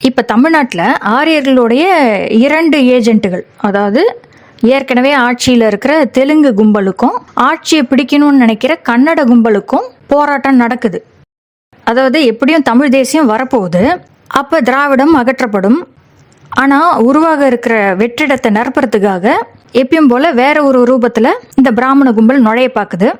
இப்போ தமிழ்நாட்டில் ஆரியர்களுடைய இரண்டு ஏஜென்ட்டுகள் அதாவது ஏற்கனவே ஆட்சியில் இருக்கிற தெலுங்கு கும்பலுக்கும் ஆட்சியை பிடிக்கணும்னு நினைக்கிற கன்னட கும்பலுக்கும் போராட்டம் நடக்குது. அதாவது எப்படியும் தமிழ் தேசியம் வரப்போகுது. அப்போ திராவிடம் அகற்றப்படும். ஆனால் உருவாக இருக்கிற வெற்றிடத்தை நிரப்புறதுக்காக எப்பயும் போல வேற ஒரு ரூபத்தில் இந்த பிராமண கும்பல் நுழைய பார்க்குது.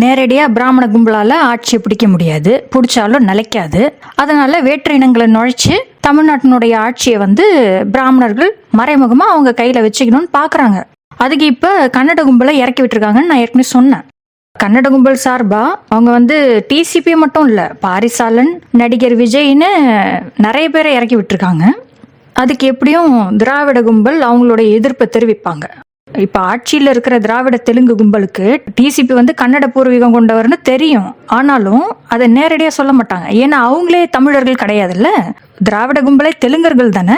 நேரடியாக பிராமண கும்பலால் ஆட்சியை பிடிக்க முடியாது. பிடிச்சாலும் நிலைக்காது. அதனால வேற்று இனங்களை நுழைச்சி தமிழ்நாட்டினுடைய ஆட்சியை வந்து பிராமணர்கள் மறைமுகமாக அவங்க கையில் வச்சுக்கணும்னு பார்க்குறாங்க அதுக்கு இப்போ கன்னட கும்பலை இறக்கி விட்டுருக்காங்கன்னு நான் ஏற்கனவே சொன்னேன். கன்னட கும்பல் சார்பா அவங்க வந்து டிசிபி மட்டும் இல்லை பாரிசாலன் நடிகர் விஜய்னு நிறைய பேரை இறக்கி விட்டுருக்காங்க. அதுக்கு எப்படியும் திராவிட கும்பல் அவங்களுடைய எதிர்ப்பை தெரிவிப்பாங்க. இப்ப ஆட்சியில் இருக்கிற திராவிட தெலுங்கு கும்பலுக்கு டிசிபி வந்து கன்னட பூர்வீகம் கொண்டவர்னு தெரியும். ஆனாலும் அதை நேரடியாக சொல்ல மாட்டாங்க. ஏன்னா அவங்களே தமிழர்கள் கிடையாதுல்ல? திராவிட கும்பலே தெலுங்கர்கள் தானே?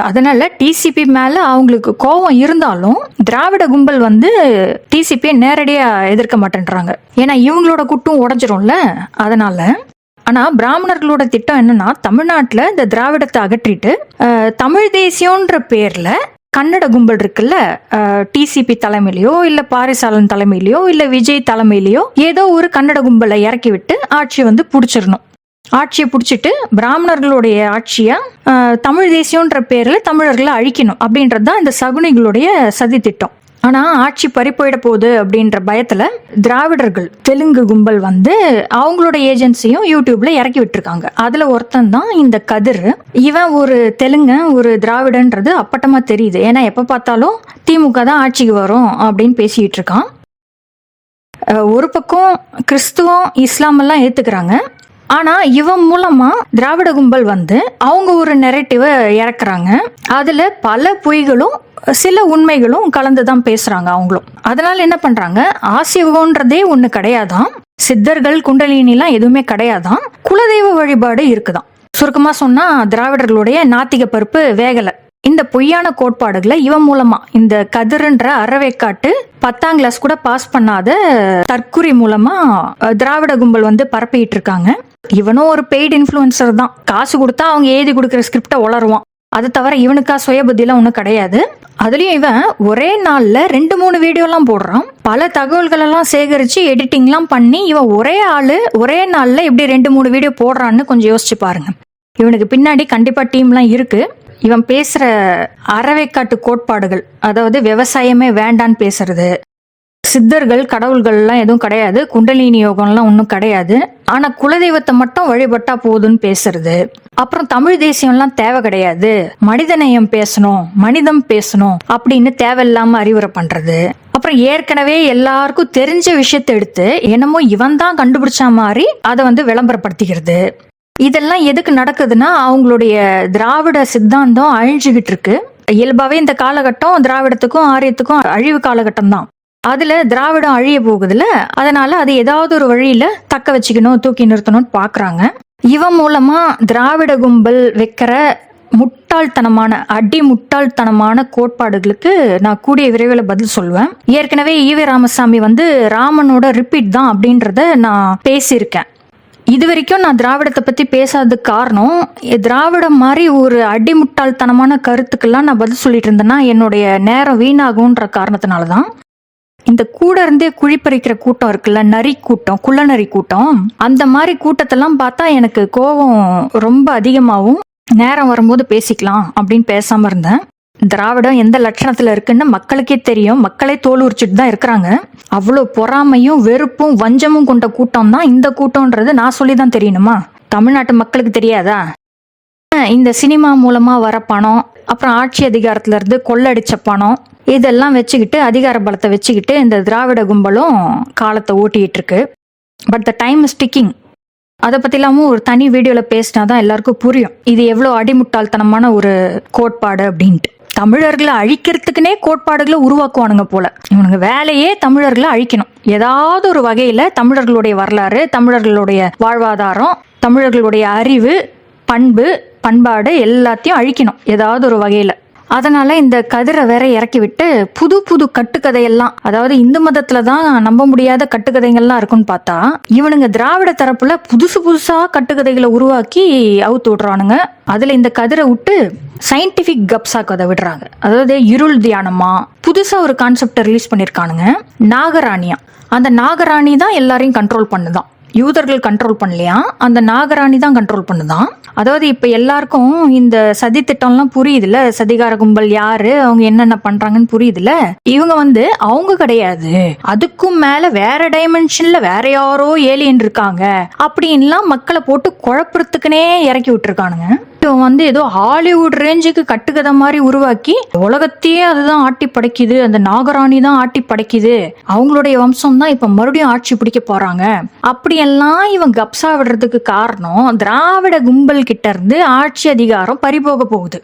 அதனால டிசிபி மேல அவங்களுக்கு கோபம் இருந்தாலும் திராவிட கும்பல் வந்து டிசிபியை நேரடியா எதிர்க்க மாட்டேன்றாங்க. ஏன்னா இவங்களோட குட்டும் உடஞ்சிரும்ல? அதனால. ஆனா பிராமணர்களோட திட்டம் என்னன்னா தமிழ்நாட்டுல இந்த திராவிடத்தை அகற்றிட்டு தமிழ் தேசியம்ன்ற பேர்ல கன்னட கும்பல் இருக்குல்ல டிசிபி தலைமையிலையோ இல்ல பாரிசாலன் தலைமையிலையோ இல்ல விஜய் தலைமையிலையோ ஏதோ ஒரு கன்னட கும்பலை இறக்கி விட்டு ஆட்சியை வந்து பிடிச்சிடணும். ஆட்சியை பிடிச்சிட்டு பிராமணர்களுடைய ஆட்சியை தமிழ் தேசியம்ன்ற பேரில் தமிழர்களை அழிக்கணும் அப்படின்றது தான் இந்த சகுனிகளுடைய சதி திட்டம் ஆனா ஆட்சி பறிப்போயிட போகுது அப்படின்ற பயத்துல திராவிடர்கள் தெலுங்கு கும்பல் வந்து அவங்களோட ஏஜென்சியும் யூடியூப்ல இறக்கி விட்டுருக்காங்க. அதுல ஒருத்தன் தான் இந்த கதிர். இவன் ஒரு தெலுங்க ஒரு திராவிடன்றது அப்பட்டமா தெரியுது. ஏன்னா எப்ப பார்த்தாலும் திமுக தான் ஆட்சிக்கு வரும் அப்படின்னு பேசிட்டு இருக்கான். ஒரு பக்கம் கிறிஸ்துவம் இஸ்லாம் எல்லாம் ஏத்துக்கிறாங்க. ஆனா இவன் மூலமா திராவிட கும்பல் வந்து அவங்க ஒரு நெரட்டிவை இறக்குறாங்க. அதுல பல பொய்களும் சில உண்மைகளும் கலந்து தான் பேசுறாங்க அவங்களும். அதனால என்ன பண்றாங்க? ஆசிவகம்ன்றதே ஒண்ணு கிடையாதான் சித்தர்கள் குண்டலினிலாம் எதுவுமே கிடையாதான் குலதெய்வ வழிபாடு இருக்குதான் சுருக்கமா சொன்னா திராவிடர்களுடைய நாத்திக பருப்பு வேகலை. இந்த பொய்யான கோட்பாடுகளை இவன் மூலமா இந்த கதிர்ன்ற அறவேக்காட்டு பத்தாம் கிளாஸ் கூட பாஸ் பண்ணாத தற்குறி மூலமா திராவிட கும்பல் வந்து பரப்பிட்டு இருக்காங்க. இவனும் ஒரு பெய்டு இன்ஃப்ளூயன்சர் தான். காசு கொடுத்தா அவங்க எழுதி கொடுக்குற ஸ்கிரிப்டை உளருவான். அது தவிர இவனுக்கா சுயபுத்திலாம் ஒன்றும் கிடையாது. அதுலயும் இவன் ஒரே நாள்ல ரெண்டு மூணு வீடியோலாம் போடுறான். பல தகவல்கள் எல்லாம் சேகரிச்சு எடிட்டிங்லாம் பண்ணி இவன் ஒரே ஆளு ஒரே நாள்ல எப்படி ரெண்டு மூணு வீடியோ போடுறான்னு கொஞ்சம் யோசிச்சு பாருங்க. இவனுக்கு பின்னாடி கண்டிப்பா டீம்லாம் இருக்கு. இவன் பேசுற அறவைக்காட்டு கோட்பாடுகள் அதாவது விவசாயமே வேண்டான்னு பேசுறது சித்தர்கள் கடவுள்கள்லாம் எதுவும் கிடையாது. குண்டலினி யோகம்லாம் ஒன்றும் கிடையாது. ஆனால் குலதெய்வத்தை மட்டும் வழிபட்டா போதுன்னு பேசுறது. அப்புறம் தமிழ் தேசியம்லாம் தேவை கிடையாது. மனிதநேயம் பேசணும் மனிதம் பேசணும் அப்படின்னு தேவையில்லாம அறிவுரை பண்றது. அப்புறம் ஏற்கனவே எல்லாருக்கும் தெரிஞ்ச விஷயத்தை எடுத்து என்னமோ இவன் தான் கண்டுபிடிச்ச மாதிரி அதை வந்து விளம்பரப்படுத்திக்கிறது. இதெல்லாம் எதுக்கு நடக்குதுன்னா அவங்களுடைய திராவிட சித்தாந்தம் அழிஞ்சுகிட்டு இருக்கு. இயல்பாவே இந்த காலகட்டம் திராவிடத்துக்கும் ஆரியத்துக்கும் அழிவு காலகட்டம் தான். அதுல திராவிடம் அழிய போகுதுல அதனால அது ஏதாவது ஒரு வழியில தக்க வச்சுக்கணும் தூக்கி நிறுத்தணும்னு பாக்குறாங்க. இவன் மூலமா திராவிட கும்பல் வைக்கிற முட்டாள்தனமான அடி முட்டாள்தனமான கோட்பாடுகளுக்கு நான் கூடிய விரைவில் பதில் சொல்வேன் ஏற்கனவே ஈவே ராமசாமி வந்து ராமனோட ரிப்பீட் தான் அப்படின்றத நான் பேசியிருக்கேன். இது வரைக்கும் நான் திராவிடத்தை பத்தி பேசாததுக்கு காரணம் திராவிடம் மாதிரி ஒரு அடிமுட்டாள்தனமான கருத்துக்கெல்லாம் நான் பதில் சொல்லிட்டு இருந்தேன்னா என்னுடைய நேரம் வீணாகுன்ற காரணத்தினால தான் இந்த கூட இருந்தே குழிப்பறிக்கிற கூட்டம் இருக்குல்ல நரி கூட்டம் குள்ளநரி கூட்டம் அந்த மாதிரி கூட்டத்தெல்லாம் பார்த்தா எனக்கு கோபம் ரொம்ப அதிகமாகவும் நேரம் வரும்போது பேசிக்கலாம் அப்படின்னு பேசாம இருந்தேன். திராவிடம் எந்த லட்சணத்துல இருக்குன்னு மக்களுக்கே தெரியும். மக்களே தோல் உரிச்சிட்டு தான் இருக்கிறாங்க. அவ்வளோ பொறாமையும் வெறுப்பும் வஞ்சமும் கொண்ட கூட்டம் தான் இந்த கூட்டம்ன்றது நான் சொல்லி தான் தெரியணுமா? தமிழ்நாட்டு மக்களுக்கு தெரியாதா? இந்த சினிமா மூலமாக வர பணம் அப்புறம் ஆட்சி அதிகாரத்துல இருந்து கொள்ளடிச்ச பணம் இதெல்லாம் வச்சுக்கிட்டு அதிகார பலத்தை வச்சுக்கிட்டு இந்த திராவிட கும்பலும் காலத்தை ஓட்டிகிட்டு இருக்கு but the time is ticking அதை பற்றிலாமும் ஒரு தனி வீடியோவில் பேசினா தான் எல்லாருக்கும் புரியும். இது எவ்வளோ அடிமுட்டாள்தனமான ஒரு கோட்பாடு அப்படின்ட்டு. தமிழர்களை அழிக்கிறதுக்குனே கோட்பாடுகளை உருவாக்குவானுங்க போல. இவனுங்க வேலையே தமிழர்களை அழிக்கணும். ஏதாவது ஒரு வகையில் தமிழர்களுடைய வரலாறு தமிழர்களுடைய வாழ்வாதாரம் தமிழர்களுடைய அறிவு பண்பு பண்பாடு எல்லாத்தையும் அழிக்கணும் ஏதாவது ஒரு வகையில. அதனால இந்த கதிரை வேற இறக்கி விட்டு புது புது கட்டுக்கதையெல்லாம் அதாவது இந்து மதத்துல தான் நம்ப முடியாத கட்டுக்கதைகள்லாம் இருக்குன்னு பார்த்தா இவனுங்க திராவிட தரப்புல புதுசு புதுசா கட்டுக்கதைகளை உருவாக்கி அவுத்து விடுறானுங்க அதுல இந்த கதிரை விட்டு சயின்டிபிக் கப்சா கதை விடுறாங்க. அதாவது இருள் தியானமா புதுசா ஒரு கான்செப்டை ரிலீஸ் பண்ணிருக்கானுங்க நாகராணியா. அந்த நாகராணி தான் எல்லாரையும் கண்ட்ரோல் பண்ணுதான். யூதர்கள் கண்ட்ரோல் பண்ணலையா? அந்த நாகராணி தான் கண்ட்ரோல் பண்ணுதான். அதாவது இப்ப எல்லாருக்கும் இந்த சதி திட்டம்லாம் புரியுதுல்ல? சதிகார கும்பல் யாரு? அவங்க என்னென்ன பண்றாங்கன்னு புரியுதுல்ல? இவங்க வந்து அவங்க கிடையாது. அதுக்கும் மேல வேற டைமென்ஷன்ல வேற யாரோ ஏலியன் இருக்காங்க. அப்படின்லாம் மக்களை போட்டு குழப்பறதுக்குனே இறக்கி விட்டுருக்கானுங்க. வந்து ஏதோ ஹாலிவுட் ரேஞ்சுக்கு கட்டுக்கதை மாதிரி உருவாக்கி உலகத்தையே அதுதான் ஆட்டி படைக்குது. அந்த நாகராணி தான் ஆட்டி படைக்குது. அவங்களுடைய வம்சம் தான் இப்ப மறுபடியும் ஆட்சி பிடிக்க போறாங்க. அப்படியெல்லாம் இவன் கப்சா விடுறதுக்கு காரணம் திராவிட கும்பல் கிட்ட இருந்து ஆட்சி அதிகாரம் பறிபோக போகுது.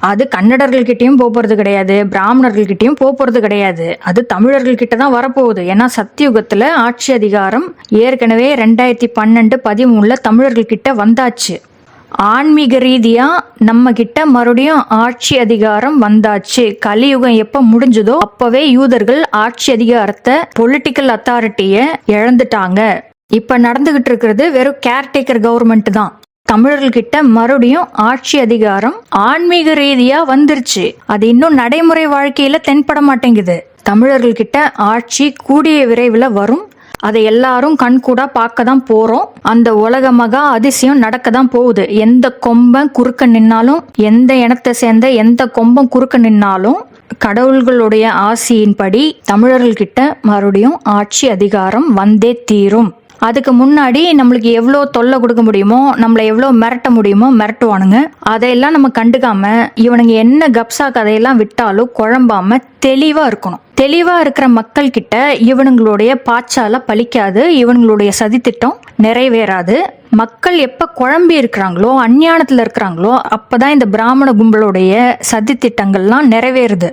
அது கன்னடர்கள்கிட்டயும் போக போறது கிடையாது பிராமணர்கள்கிட்டயும் போக போறது கிடையாது. அது தமிழர்கள்கிட்ட தான் வரப்போகுது. ஏன்னா சத்தியுகத்துல ஆட்சி அதிகாரம் ஏற்கனவே ரெண்டாயிரத்தி பன்னெண்டு பதிமூணுல தமிழர்கள்கிட்ட வந்தாச்சு. ஆன்மீக ரீதியா நம்ம கிட்ட மறுபடியும் ஆட்சி அதிகாரம் வந்தாச்சு. கலியுகம் எப்ப முடிஞ்சதோ அப்பவே யூதர்கள் ஆட்சி அதிகாரத்தை பொலிட்டிக்கல் அத்தாரிட்டிய இழந்துட்டாங்க. இப்ப நடந்துகிட்டு இருக்கிறது வெறும் கேர்டேக்கர் கவர்மெண்ட் தான். தமிழர்கள் கிட்ட மறுபடியும் ஆட்சி அதிகாரம் ஆன்மீக ரீதியா வந்துருச்சு. அது இன்னும் நடைமுறை வாழ்க்கையில தென்பட மாட்டேங்குது. தமிழர்கள் கிட்ட ஆட்சி கூடிய விரைவில் வரும். அதை எல்லாரும் கண்கூடா பார்க்க தான் போறோம். அந்த உலக மகா அதிசயம் நடக்க தான் போகுது. எந்த கொம்பன் குறுக்க நின்னாலும் எந்த இனத்தை சேர்ந்த எந்த கொம்பம் குறுக்க நின்னாலும் கடவுள்களுடைய ஆசியின்படி தமிழர்கள்கிட்ட மறுபடியும் ஆட்சி அதிகாரம் வந்தே தீரும். அதுக்கு முன்னாடி நம்மளுக்கு எவ்வளோ தொல்லை கொடுக்க முடியுமோ நம்மளை எவ்வளோ மிரட்ட முடியுமோ மிரட்டுவானுங்க. அதையெல்லாம் நம்ம கண்டுக்காம இவனுங்க என்ன கப்சா கதையெல்லாம் விட்டாலும் குழம்பாம தெளிவாக இருக்கணும். தெளிவாக இருக்கிற மக்கள் கிட்ட இவனுங்களுடைய பாச்சால பலிக்காது இவனுங்களுடைய சதித்திட்டம் நிறைவேறாது. மக்கள் எப்போ குழம்பி இருக்கிறாங்களோ அஞ்ஞானத்தில் இருக்கிறாங்களோ அப்போதான் இந்த பிராமண கும்பலுடைய சதித்திட்டங்கள்லாம் நிறைவேறுது.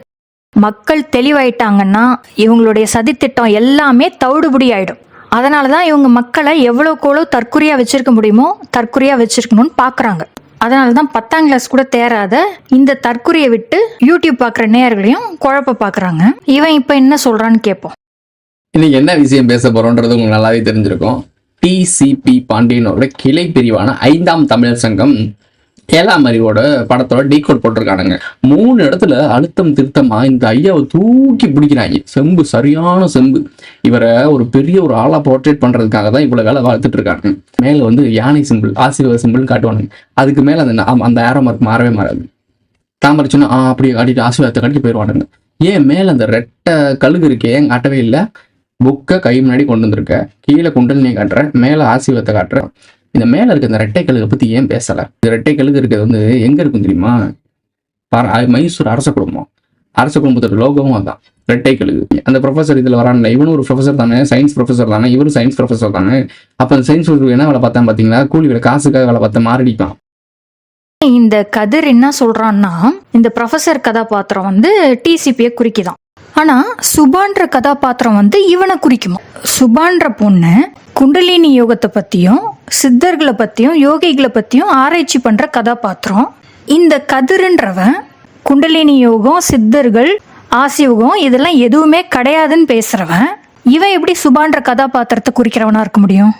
மக்கள் தெளிவாயிட்டாங்கன்னா இவங்களுடைய சதித்திட்டம் எல்லாமே தவிடுபடி ஆயிடும் அதனால தான் இவங்க மக்களை எவ்வளோக்கு எவ்வளோ தற்குறியா வச்சிருக்க முடியுமோ தற்குறியா வச்சிருக்கணும்னு பார்க்குறாங்க அதனால தான் பத்தாம் கிளாஸ் கூட தேராத இந்த தற்குறியை விட்டு யூடியூப் பார்க்குற நேயர்களையும் குழப்ப பார்க்குறாங்க இவன் இப்போ என்ன சொல்றான்னு கேட்போம் இன்னைக்கு என்ன விஷயம் பேச போறோன்றது உங்களுக்கு நல்லாவே தெரிஞ்சிருக்கும். டிசிபி பாண்டியனோட கிளை பிரிவான ஐந்தாம் தமிழர் சங்கம் ஏழாம் அறிவோட படத்தோட டீகோட் போட்டிருக்கானுங்க. மூணு இடத்துல அழுத்தம் திருத்தமா இந்த ஐயாவை தூக்கி பிடிக்கிறாங்க. செம்பு சரியான செம்பு. இவரை ஒரு பெரிய ஒரு ஆளா போர்ட்ரேட் பண்றதுக்காக தான் இவ்வளவு வேலை வளர்த்துட்டு இருக்காங்க. மேல வந்து யானை சிம்பிள் ஆசீர்வாத சிம்பிள் காட்டுவானுங்க. அதுக்கு மேல அந்த நா- அந்த ஏரோ மார்க் மாறவே மாறாது. தாமரை சொன்னா ஆ அப்படி காட்டிட்டு ஆசீர்வாதத்தை கட்டி போயிடுவானுங்க. ஏன் மேல அந்த ரெட்டை கழுகு இருக்கே ஏன் காட்டவே இல்லை? புக்கை கை முன்னாடி கொண்டு வந்திருக்க. கீழே குண்டலினியை காட்டுற மேலே ஆசீர்வாதத்தை காட்டுற இந்த மேலே இருக்க இந்த ரெட்டை கழுகை பற்றி ஏன் பேசலை? இந்த ரெட்டை கழுகு இருக்கிறது வந்து எங்கே இருக்கும் தெரியுமா? மைசூர் அரச குடும்பம். அரச குடும்பத்தோட லோகமும் அதான். ரெட்டை கழுகு. அந்த ப்ரொஃபசர் இதில் வரான்ல இவனும் ஒரு ப்ரொஃபசர் தானே சயின்ஸ் ப்ரொஃபசர் தானே இவரும் சயின்ஸ் ப்ரொஃபசர் தானே. அப்போ அந்த சயின்ஸ் என்ன வேலை பார்த்தா பார்த்தீங்களா கூலி வேலை காசுக்காக வேலை பார்த்தா மாரடிப்பான் இந்த கதிர் என்ன சொல்றான்னா இந்த ப்ரொஃபசர் கதாபாத்திரம் வந்து டிசிபியை குறிக்கிதான். ஆனா சுபான்ற கதாபாத்திரம் வந்து இவனை குறிக்குமா? சுபான்ற பொண்ணு குண்டலினி யோகத்தை பற்றியும் சித்தர்களை பற்றியும் யோகிகளை பற்றியும் ஆராய்ச்சி பண்ணுற கதாபாத்திரம். இந்த கதிருன்றவன் குண்டலினி யோகம் சித்தர்கள் ஆசியோகம் இதெல்லாம் எதுவுமே கிடையாதுன்னு பேசுகிறவன் இவன் எப்படி சுபான்ற கதாபாத்திரத்தை குறிக்கிறவனாக இருக்க முடியும்?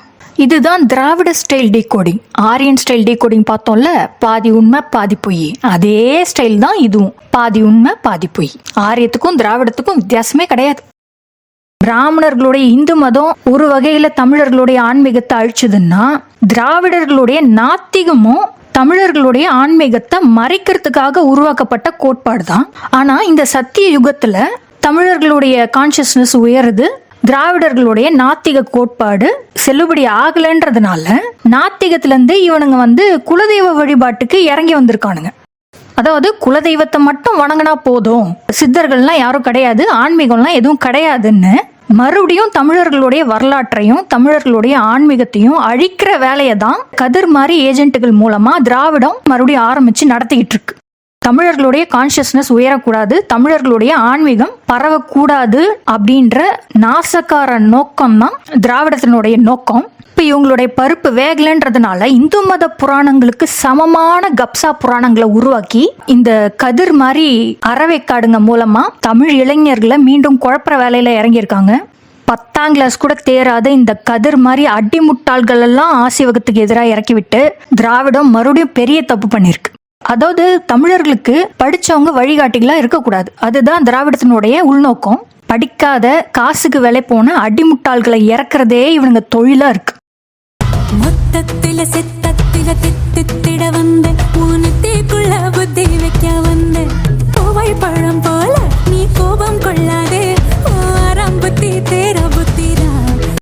இதுதான் Dravida style decoding. Aryan style decoding பார்த்தோம்ல பாதி உண்மை பாதி பொய். அதே ஸ்டைல் தான் இதுவும். பாதி உண்மை பாதி பொய். ஆரியத்துக்கும் திராவிடத்துக்கும் வித்தியாசமே கிடையாது. பிராமணர்களுடைய இந்து மதம் ஒரு வகையில தமிழர்களுடைய ஆன்மீகத்தை அழிச்சதுன்னா திராவிடர்களுடைய நாத்திகமும் தமிழர்களுடைய ஆன்மீகத்தை மறைக்கிறதுக்காக உருவாக்கப்பட்ட கோட்பாடு தான் ஆனா இந்த சத்திய யுகத்துல தமிழர்களுடைய கான்சியஸ்னஸ் உயருது திராவிடர்களுடைய நாத்திக கோட்பாடு செல்லுபடி ஆகலைன்றதுனால நாத்திகத்திலிருந்து இவனுங்க வந்து குலதெய்வ வழிபாட்டுக்கு இறங்கி வந்திருக்கானுங்க. அதாவது குலதெய்வத்தை மட்டும் வணங்கினா போதும். சித்தர்கள்லாம் யாரும் கிடையாது ஆன்மீகம்லாம் எதுவும் கிடையாதுன்னு மறுபடியும் தமிழர்களுடைய வரலாற்றையும் தமிழர்களுடைய ஆன்மீகத்தையும் அழிக்கிற வேலையை தான் கதிர் மாதிரி ஏஜென்ட்டுகள் மூலமா திராவிடம் மறுபடியும் ஆரம்பிச்சு நடத்திக்கிட்டு இருக்கு. தமிழர்களுடைய கான்சியஸ்னஸ் உயரக்கூடாது தமிழர்களுடைய ஆன்மீகம் பரவக்கூடாது அப்படின்ற நாசக்கார நோக்கம் தான் திராவிடத்தினுடைய நோக்கம். இப்போ இவங்களுடைய பருப்பு வேகலன்றதுனால இந்து மத புராணங்களுக்கு சமமான கப்சா புராணங்களை உருவாக்கி இந்த கதிர் மாதிரி அறவைக்காடுங்க மூலமா தமிழ் இளைஞர்களை மீண்டும் குழப்புற வேலையில இறங்கியிருக்காங்க. பத்தாம் கிளாஸ் கூட தேராத இந்த கதிர் மாதிரி அடிமுட்டாள்கள் எல்லாம் ஆசிவகத்துக்கு எதிராக இறக்கிவிட்டு திராவிடம் மறுபடியும் பெரிய தப்பு பண்ணியிருக்கு. அதாவது தமிழர்களுக்கு படிச்சவங்க வழிகாட்டிகளா இருக்கக்கூடாது. அதுதான் திராவிடத்தினுடைய உள்நோக்கம். படிக்காத காசுக்கு விலை போன அடிமுட்டாள்களை இறக்குறதே இவனுங்க தொழிலா இருக்கு. மொத்தத்தில சித்தத்தில தித்தித்திட வந்த உனத்தேக்குள்ள புத்தி வைக்க வந்த பழம் போ